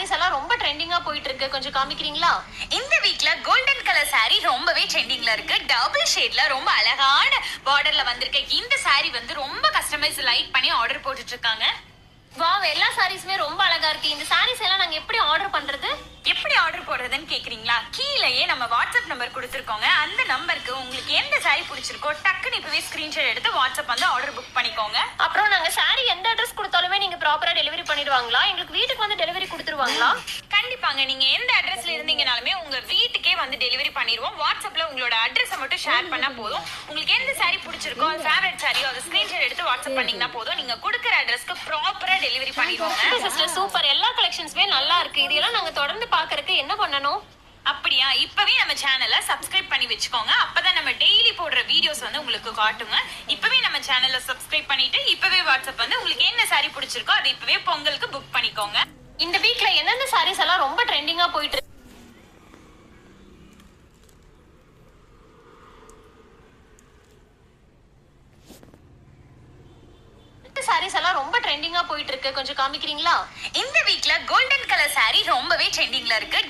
சாரீஸ் எல்லாம் ரொம்ப ட்ரெண்டிங்கா போயிட்டு இருக்கு கொஞ்சம் காமிக்கிறீங்களா? இந்த வீக்ல கோல்டன் கலர் saree ரொம்பவே ட்ரெண்டிங்ல இருக்கு. டபுள் ஷேட்ல ரொம்ப அழகான பார்டர்ல வந்திருக்க. இந்த saree வந்து ரொம்ப கஸ்டமைஸ் லைக் பண்ணி ஆர்டர் போட்டுட்டு இருக்காங்க. வாவ் எல்லா சாரீஸுமே ரொம்ப அழகா இருக்கு. இந்த சாரீஸ் எல்லாம் நாங்க எப்படி ஆர்டர் பண்றது? எப்படி ஆர்டர் போடுறதுன்னு கேக்குறீங்களா? கீழேயே நம்ம வாட்ஸ்அப் நம்பர் கொடுத்துருக்கோங்க. அந்த நம்பருக்கு உங்களுக்கு எந்த saree பிடிச்சிருக்கோ டக்குன்னு இப்பவே ஸ்கிரீன்ஷாட் எடுத்து வாட்ஸ்அப் வந்து ஆர்டர் புக் பண்ணிக்கோங்க. அப்புறம் நாங்க சாரி எந்த அட்ரஸ் கொடுத்தாலுமே நீங்க ப்ராப்பரா டெலிவரி பண்ணிடுவாங்களா? எங்களுக்கு வீட்டுக்கு வந்து டெலிவரி கொடுத்துருவாங்களா? கண்டிப்பாங்க. நீங்க எந்த அட்ரஸ்ல இருந்தீங்கனாலுமே உங்க வீட்டுக்கே வந்து டெலிவரி பண்ணிடுவோம். வாட்ஸ்அப்ல உங்களோட அட்ரஸை மட்டும் ஷேர் பண்ணா போதும். உங்களுக்கு எந்த saree பிடிச்சிருக்கோ அது ஃபேவரட் சாரியோ அதை ஸ்கிரீன்ஷாட் எடுத்து வாட்ஸ்அப் பண்ணீங்கன்னா போதும். நீங்க கொடுக்குற அட்ரஸ்க்கு ப்ராப்பரா டெலிவரி பண்ணிடுவாங்க. சிஸ்டர் சூப்பர் எல்லா கலெக்ஷன்ஸுமே நல்லா இருக்கு. இதெல்லாம் நாங்க தொடர்ந்து பாக்குறதுக்கு என்ன பண்ணணும்? அப்படியா? இப்பவே நம்ம சேனலை சப்ஸ்கிரைப் பண்ணி வச்சுக்கோங்க. அப்பதான் நம்ம டெய்லி போடுற வீடியோஸ் வந்து உங்களுக்கு காட்டுங்க. இப்பவே நம்ம சேனலை சப்ஸ்கிரைப் பண்ணிட்டு இப்பவே வாட்ஸ்அப் வந்து உங்களுக்கு என்ன saree பிடிச்சிருக்கோ அது இப்பவே பொங்கலுக்கு புக் பண்ணிக்கோங்க. இந்த வீக்ல எந்தெந்த சாரீஸ் எல்லாம் ரொம்ப ட்ரெண்டிங்கா போயிட்டு இருக்கு? சாரீஸ் எல்லாம் ரொம்ப ட்ரெண்டிங்கா போயிட்டு இருக்கு. கொஞ்சம் காமிக்கிறீங்களா? இந்த வீக்ல கோல்டன் கலர் saree ரொம்பவே ட்ரெண்டிங்ல இருக்கு.